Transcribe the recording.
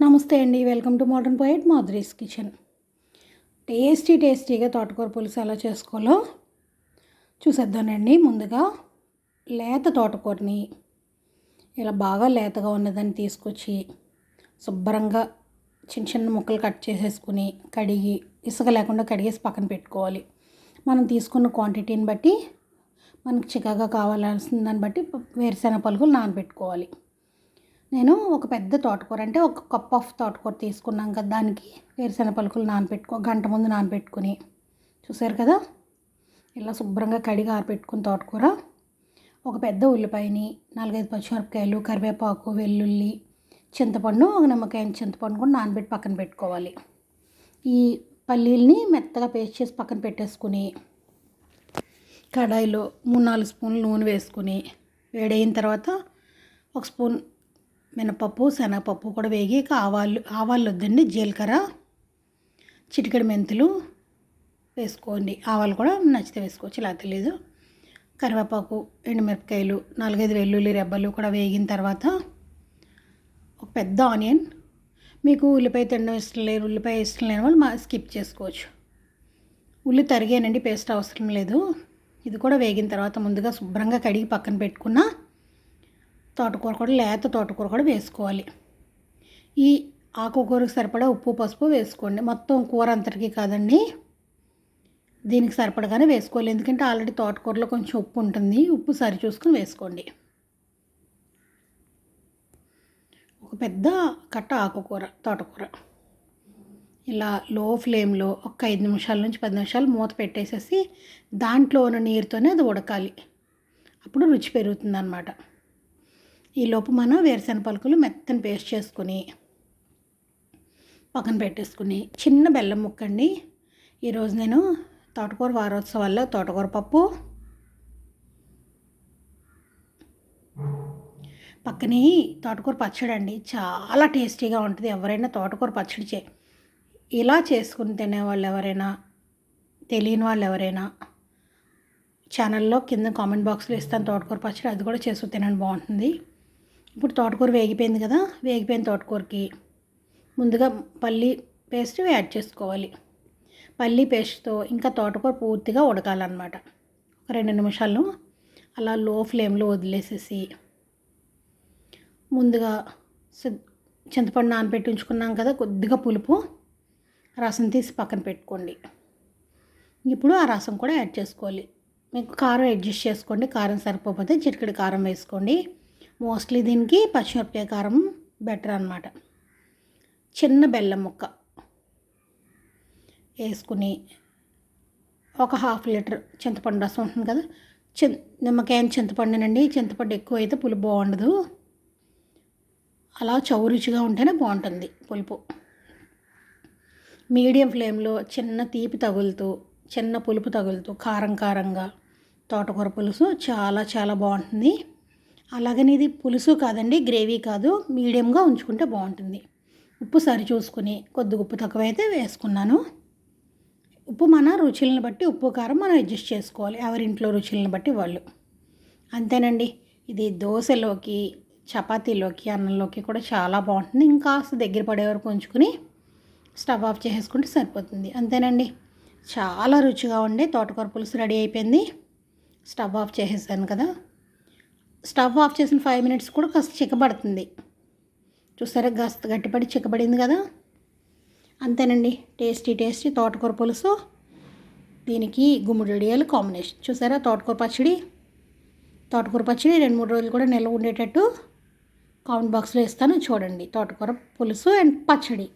నమస్తే అండి. Welcome to modern poet Madhuri's kitchen. Tasty టేస్టీగా తోటకూర పులుసు ఎలా చేసుకోవాలో చూసేద్దానండి ముందుగా లేత తోటకూరని ఇలా బాగా లేతగా ఉన్నదని తీసుకొచ్చి శుభ్రంగా చిన్న చిన్న ముక్కలు కట్ చేసేసుకుని కడిగి ఇసుక లేకుండా కడిగేసి పక్కన పెట్టుకోవాలి. మనం తీసుకున్న క్వాంటిటీని బట్టి మనకు చికాగా కావాల్సిన దాన్ని బట్టి వేరుశెనగ పలుకులు నానబెట్టుకోవాలి. నేను ఒక పెద్ద తోటకూర అంటే ఒక కప్ ఆఫ్ తోటకూర తీసుకున్నాం కదా దానికి వేరుశెనగ పలుకులు నానబెట్టుకో గంట ముందు నానబెట్టుకుని చూసారు కదా? ఇలా శుభ్రంగా కడిగి ఆరబెట్టుకుని తోటకూర. ఒక పెద్ద ఉల్లిపాయని నాలుగైదు పచ్చిమిరపకాయలు కరివేపాకు వెల్లుల్లి చింతపండు ఒక నిమ్మకాయ చింతపండు కూడా నానబెట్టి పక్కన పెట్టుకోవాలి. ఈ పల్లీల్ని మెత్తగా పేస్ట్ చేసి పక్కన పెట్టేసుకుని కడాయిలో మూడు నాలుగు స్పూన్లు నూనె వేసుకుని వేడైన తర్వాత ఒక స్పూన్ మినపప్పు శనగపప్పు కూడా వేగి ఆవాలు ఆవాలు వద్దండి జీలకర్ర చిటికెడు మెంతులు వేసుకోండి. ఆవాలు కూడా నచ్చితే వేసుకోవచ్చు ఇలా తెలియదు కరివేపాకు ఎండుమిరపకాయలు నాలుగైదు వెల్లుల్లి రెబ్బలు కూడా వేగిన తర్వాత ఒక పెద్ద ఆనియన్. మీకు ఉల్లిపాయ తినడం ఇష్టం లేదు ఉల్లిపాయ ఇష్టం లేని వాళ్ళు మా స్కిప్ చేసుకోవచ్చు. ఉల్లి తరిగానండి పేస్ట్ అవసరం లేదు. ఇది కూడా వేగిన తర్వాత ముందుగా శుభ్రంగా కడిగి పక్కన పెట్టుకున్న తోటకూర కూడా లేత తోటకూర కూడా వేసుకోవాలి. ఈ ఆకుకూరకు సరిపడా ఉప్పు పసుపు వేసుకోండి. మొత్తం కూర అంతటికి కాదండి. దీనికి సరిపడగానే వేసుకోవాలి. ఎందుకంటే ఆల్రెడీ తోటకూరలో కొంచెం ఉప్పు ఉంటుంది. ఉప్పు సరి చూసుకుని వేసుకోండి. ఒక పెద్ద కట్ట ఆకుకూర తోటకూర. ఇలా లో ఫ్లేమ్లో ఒక ఐదు నిమిషాల నుంచి పది నిమిషాలు మూత పెట్టేసేసి దాంట్లో ఉన్న నీరుతోనే అది ఉడకాలి. అప్పుడు రుచి పెరుగుతుంది అన్నమాట ఈలోపు మనం వేరుశెనగ పలుకులు మెత్తని పేస్ట్ చేసుకుని పక్కన పెట్టేసుకుని చిన్న బెల్లం ముక్క అండి ఈరోజు నేను తోటకూర వారోత్సవాల్లో తోటకూర పప్పు పక్కనే తోటకూర పచ్చడి అండి. చాలా టేస్టీగా ఉంటుంది. ఎవరైనా తోటకూర పచ్చడి చే ఇలా చేసుకుని తినేవాళ్ళు ఎవరైనా తెలియని వాళ్ళు ఎవరైనా ఛానల్లో కింద కామెంట్ బాక్స్లో ఇస్తాను తోటకూర పచ్చడి అది కూడా చేసుకు తినండి. బాగుంటుంది. ఇప్పుడు తోటకూర వేగిపోయింది కదా వేగిపోయిన తోటకూరకి ముందుగా పల్లి పేస్ట్ యాడ్ చేసుకోవాలి. పల్లి పేస్ట్తో ఇంకా తోటకూర పూర్తిగా ఉడకాలన్నమాట. ఒక రెండు నిమిషాలు అలా లో ఫ్లేమ్లో వదిలేసేసి ముందుగా చింతపండు నానబెట్టి ఉంచుకున్నాం కదా కొద్దిగా పులుపు రసం తీసి పక్కన పెట్టుకోండి. ఇప్పుడు ఆ రసం కూడా యాడ్ చేసుకోవాలి. మీకు కారం అడ్జస్ట్ చేసుకోండి కారం సరిపోతే చిటికెడు కారం వేసుకోండి. మోస్ట్లీ దీనికి పచ్చిమిరపకాయ కారం బెటర్ అనమాట చిన్న బెల్లం ముక్క వేసుకుని ఒక హాఫ్ లీటర్ చింతపండు రసం ఉంటుంది కదా చి నిమ్మకాయ చింతపండునండి. చింతపండు ఎక్కువ అయితే పులుపు బాగుండదు. అలా చౌరుచిగా ఉంటేనే బాగుంటుంది పులుపు. మీడియం ఫ్లేమ్లో చిన్న తీపి తగులుతూ చిన్న పులుపు తగులుతూ కారం కారంగా తోటకూర పులుసు చాలా చాలా బాగుంటుంది. అలాగని ఇది పులుసు కాదండి గ్రేవీ కాదు. మీడియంగా ఉంచుకుంటే బాగుంటుంది. ఉప్పు సరి చూసుకుని కొద్ది ఉప్పు తక్కువైతే వేసుకున్నాను. ఉప్పు మన రుచులను బట్టి ఉప్పు కారం మనం అడ్జస్ట్ చేసుకోవాలి. ఎవరింట్లో రుచులను బట్టి వాళ్ళు. అంతేనండి. ఇది దోశలోకి చపాతీలోకి అన్నంలోకి కూడా చాలా బాగుంటుంది. ఇంకా దగ్గర పడే వరకు ఉంచుకుని స్టవ్ ఆఫ్ చేసేసుకుంటే సరిపోతుంది. అంతేనండి. చాలా రుచిగా ఉండే తోటకూర పులుసు రెడీ అయిపోయింది. స్టవ్ ఆఫ్ చేసేసాను కదా. స్టవ్ ఆఫ్ చేసిన ఫైవ్ మినిట్స్ కూడా కాస్త చిక్కబడుతుంది. చూసారా కాస్త గట్టిపడి చిక్కబడింది కదా? అంతేనండి టేస్టీ టేస్టీ తోటకూర పులుసు. దీనికి గుమ్మడియాలు కాంబినేషన్. చూసారా తోటకూర పచ్చడి. తోటకూర పచ్చడి రెండు మూడు రోజులు కూడా నిల్వ ఉండేటట్టు కామెంట్ బాక్స్లో ఇస్తాను. చూడండి తోటకూర పులుసు అండ్ పచ్చడి.